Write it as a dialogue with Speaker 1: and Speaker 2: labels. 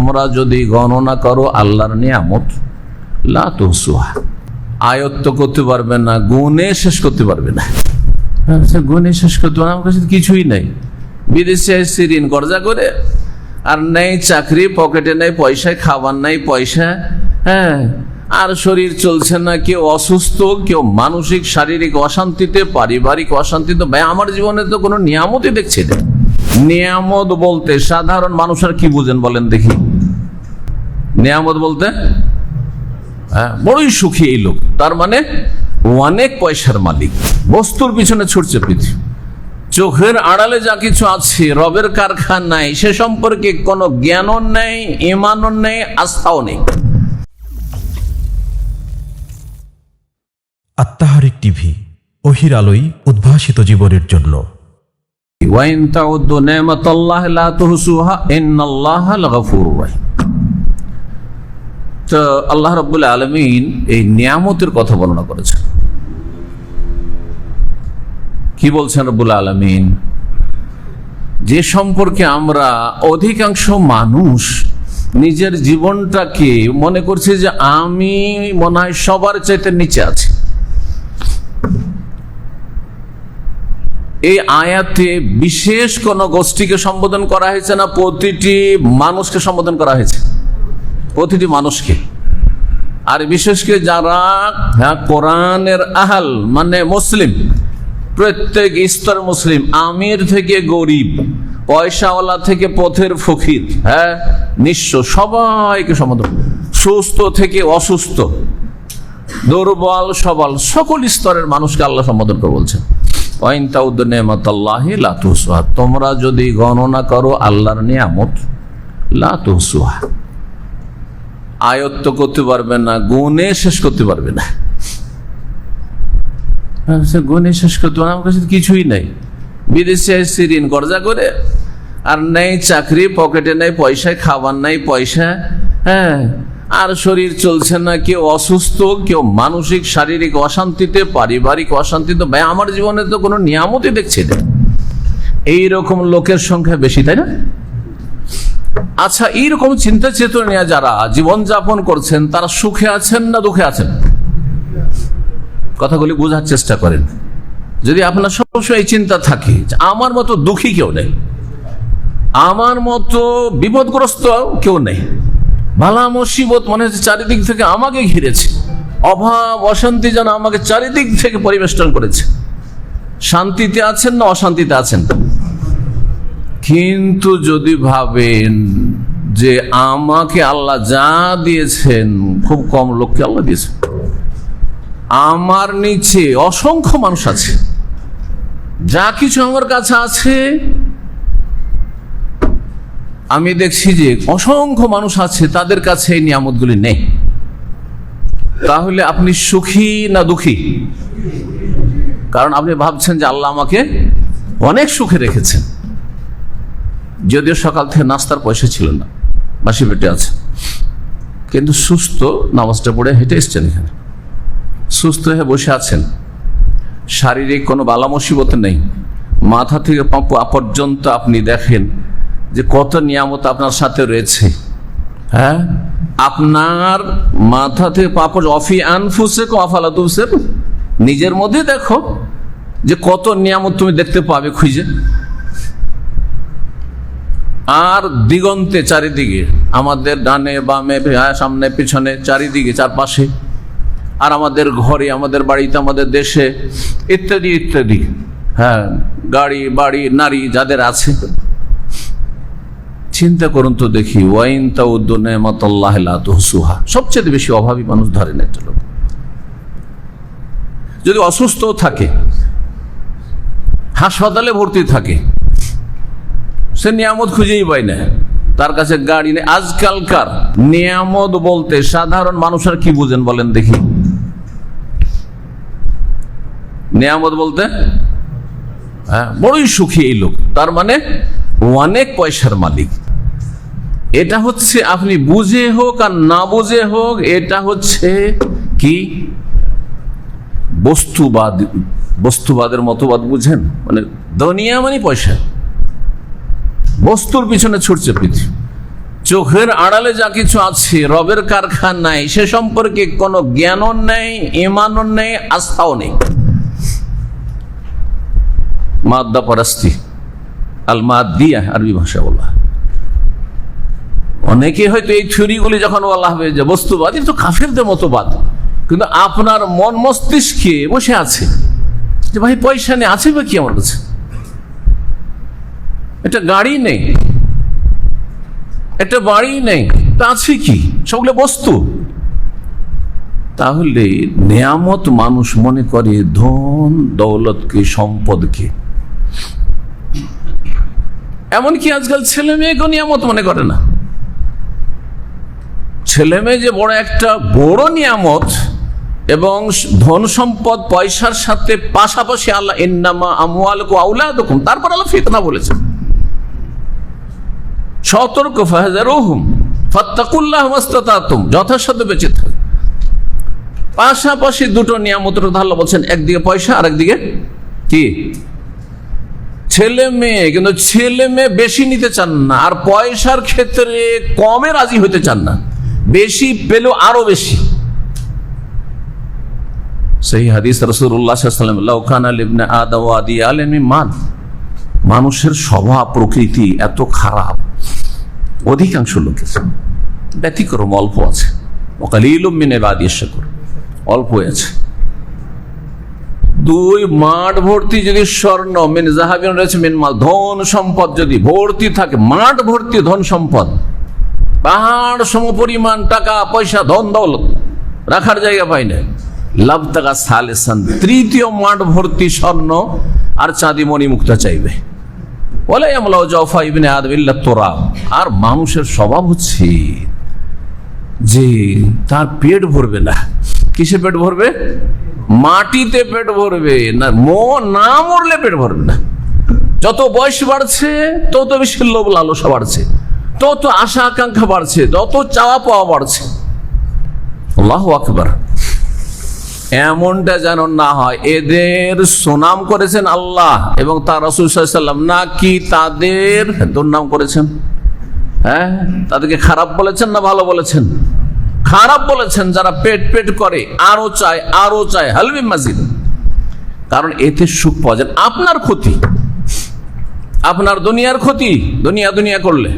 Speaker 1: তোমরা যদি গণনা করো আল্লাহর নিয়ামত লা তুহসুহা। আয়ত্ত করতে পারবে না গুণে শেষ করতে পারবে না। গুণে শেষ করতে পারবে না, আমার কাছে কিছুই নাই। বিদেশে এসে ঋণ কর্জা করে। আর নেই চাকরি পকেটে নেই পয়সায় খাবার নাই পয়সা হ্যাঁ। আর শরীর চলছে না কেউ অসুস্থ কেউ মানসিক শারীরিক অশান্তিতে পারিবারিক অশান্তিতে। ভাই আমার জীবনে তো কোনো নিয়ামতই দেখছি না। নিয়ামত বলতে সাধারণ মানুষ আর কি বুঝেন বলেন দেখি। নিয়ামত বলতে? হ্যাঁ, বড়ই সুখী এই লোক। তার মানে অনেক পয়সার মালিক। বস্তুর পিছনে ছুটছে পৃথিবী। চোখের আড়ালে যা কিছু আছে রবের কারখানায় সে সম্পর্কে কোনো জ্ঞানও নেই ইমানও নেই আস্থাও নেই।
Speaker 2: আত্মাহারিক টিভি অহির আলোই উদ্ভাসিত জীবনের জন্য।
Speaker 1: ওয়াইন তাউদ্দু নেমাতাল্লাহ লা তুহসুহা ইন্নাল্লাহা রাহিম। তো আল্লাহ রাব্বুল আলামিন এই নিয়ামতের কথা বর্ণনা করেছেন। কি বলছেন রব্বুল আলামিন? যে সম্পর্কে আমরা অধিকাংশ মানুষ নিজের জীবনটাকে মনে করছে যে আমি মনে হয় সবার চাইতে নিচে আছি। এই আয়াতে বিশেষ কোন গোষ্ঠীকে সম্বোধন করা হয়েছে না, প্রতিটি মানুষকে সম্বোধন করা হয়েছে। প্রতিটি মানুষকে। আর বিশেষ করে যারা হ্যাঁ কোরআনের আহাল মানে মুসলিম, প্রত্যেক স্তর মুসলিম, আমির থেকে গরিব, পয়সাওয়ালা থেকে পথের ফকির হ্যাঁ নিঃস্ব, সবাইকে সম্বোধন সুস্থ থেকে অসুস্থ, দুর্বল, সবল, সকল স্তরের মানুষকে আল্লাহ সম্বোধন করে বলছেন। তোমরা যদি গণনা করো আল্লাহর নিয়ামত, লা তুহসুহা। আয়ত্ত করতে পারবে না, গুণে শেষ করতে পারবে না। গুণে শেষ করতে পারবে আমার কাছে কিছুই নাই। বিদেশে এসে ঋণ কর্জা করে। আর নেই চাকরি, পকেটে নেই পয়সায় খাবার নাই পয়সা হ্যাঁ। আর শরীর চলছে না, কেউ অসুস্থ, কেউ মানসিক, শারীরিক অশান্তিতে, পারিবারিক অশান্তিতে, ভাই, আমার জীবনে তো কোনো নিয়ামতই দেখছি না। এইরকম লোকের সংখ্যা বেশি, তাই না? আচ্ছা এইরকম চিন্তা চেতনা নিয়ে যারা জীবন যাপন করছেন, তারা সুখে আছেন না দুঃখে আছেন? কথাগুলি বোঝার চেষ্টা করেন। যদি আপনার সবসময় এই চিন্তা থাকে আমার মতো দুঃখী কেউ নেই, আমার মতো বিপদগ্রস্ত কেউ নেই, বালা মুসিবত মনে হচ্ছে চারিদিক থেকে আমাকে ঘিরেছে, অভাব, অশান্তি যেন আমাকে চারিদিক থেকে পরিবেষ্টন করেছে। শান্তিতে আছেন না অশান্তিতে আছেন? কিন্তু যদি ভাবেন যে আমাকে আল্লাহ যা দিয়েছেন, খুব কম লোককে আল্লাহ দিয়েছেন। আমার নিচে অসংখ্য মানুষ আছে। যা কিছু আমার কাছে আছে, আমি দেখছি যে অসংখ্য মানুষ আছে, তাদের কাছে এই নিয়ামতগুলি নেই। তাহলে আপনি সুখী না দুঃখী? কারণ আপনি ভাবছেন যে আল্লাহ আমাকে অনেক সুখে রেখেছেন। যদিও সকাল থেকে নাস্তার পয়সা ছিল না, বাসি পেটে আছে। কিন্তু সুস্থ নামাজটা পড়ে হেঁটে এসছেন এখানে। সুস্থ হয়ে বসে আছেন। শারীরিক কোনো বালা মুসিবত নেই। মাথা থেকে পা পর্যন্ত আপনি দেখেন যে কত নিয়ামত আপনার সাথে রয়েছে। হ্যাঁ? আপনার মাথা থেকে পাপড় অফি আনফুসে কফালা তুসে নিজের মধ্যে দেখো যে কত নিয়ামত তুমি দেখতে পাবে খুঁজে। আর দিগন্তে চারিদিকে, আমাদের ডানে, বামে সামনে, পিছনে, চারিদিকে, চারপাশে, আর আমাদের ঘরে, আমাদের বাড়িতে, আমাদের দেশে, ইত্যাদি ইত্যাদি। হ্যাঁ গাড়ি, বাড়ি, নারী যাদের আছে। চিন্তা করুন তো দেখি, ওয়াইন সুহা সবচেয়ে বেশি অভাবী মানুষ ধরেন একটা লোক। যদি অসুস্থ থাকে, হাসপাতালে ভর্তি থাকে সে নিয়ামত খুঁজেই পায় না। তার কাছে গাড়ি নেই। আজকালকার নিয়ামত বলতে সাধারণ মানুষের কি বুঝেন বলেন দেখি। নিয়ামত বলতে? হ্যাঁ বড়ই সুখী এই লোক। তার মানে অনেক পয়সার মালিক। এটা হচ্ছে আপনি বুঝে হোক আর না বুঝে হোক, এটা হচ্ছে কি? বস্তুবাদ, বস্তুবাদের মতবাদ বুঝেন? মানে দুনিয়া মানে পয়সা। বস্তুর পিছনে ছুটছে পৃথিবী। চোখের আড়ালে যা কিছু আছে, রবের কারখানায় সে সম্পর্কে কোনো জ্ঞানও নেই, ইমানও নেই, আস্থাও নেই। মাদ্দা পরাস্তি আল মাদ্দিয়া আরবি ভাষা বলা অনেকে হয়তো এই থিওরিগুলি যখন বলা হবে যে বস্তুবাদ তো কাফেরদের মতো বাদ কিন্তু আপনার মন মস্তিষ্কে বসে আছে। যে ভাই, পয়সা নেই আছে বা কি আমার কাছে? এটা গাড়ি নেই। একটা বাড়ি নেই। তা আছে কি? সবগুলো বস্তু। তাহলে নিয়ামত মানুষ মনে করে ধন দৌলতকে, সম্পদকে। এমনকি আজকাল ছেলে মেয়েকে নিয়ামত মনে করে না। ছেলে মেয়ে যে বড় একটা বড় নিয়ামত এবং ধন সম্পদ পয়সার সাথে পাশাপাশি আল্লাহ ইন্নামা আউলা আউলাদকুম তারপর আল্লাহ ফিতনা বলেছেন। সতর্ক যথাসাধ্য বেঁচে থাক পাশাপাশি দুটো নিয়ামতের কথা আল্লাহ বলছেন, একদিকে পয়সা আর একদিকে কি? ছেলে মেয়ে, কিন্তু ছেলে মেয়ে বেশি নিতে চান না, আর পয়সার ক্ষেত্রে কমে রাজি হতে চান না, বেশি পেলেও আরও বেশি। সেই হাদিস আলেমি মান মানুষের স্বভাব, প্রকৃতি এত খারাপ। অধিকাংশ লোকের ব্যতিক্রম অল্প আছে। অকালিল মিনে বাদি শেখর অল্প আছে। দুই মাঠ ভর্তি যদি স্বর্ণ, মিন জাহাবিন রয়েছে, মিন ধন সম্পদ যদি ভর্তি থাকে, মাঠ ভর্তি ধন সম্পদ, পাহাড় সম পরিমাণ টাকা, পয়সা, ধন, দৌলত রাখার জায়গা পাই না লাভ টাকা সালেসান, তৃতীয় মাঠ ভর্তি স্বর্ণ, আর চাঁদি মণি মুক্তা চাইবে। আর মানুষের স্বভাব হচ্ছে যে তার পেট ভরবে না। কিসে পেট ভরবে? মাটিতে পেট ভরবে না। মো না মরলে পেট ভরবে না। যত বয়স বাড়ছে, তত বেশি লোভ লালসা বাড়ছে। তত আশা আকাঙ্ক্ষা বাড়ছে। তত চাওয়া পাওয়া বাড়ছে। আল্লাহ আকবার। এমনটা যেন না হয়। এদের সুনাম করেছেন আল্লাহ এবং তার রসুল্লাম নাকি তাদের দুর্নাম করেছেন? হ্যাঁ? তাদেরকে খারাপ বলেছেন না ভালো বলেছেন? খারাপ বলেছেন, যারা পেট পেট করে, আরও চায় আরও চায় হালবি মাজিদ। কারণ এতে সুখ পাওয়া যায়। আপনার ক্ষতি, আপনার দুনিয়ার ক্ষতি, দুনিয়া দুনিয়া করলে।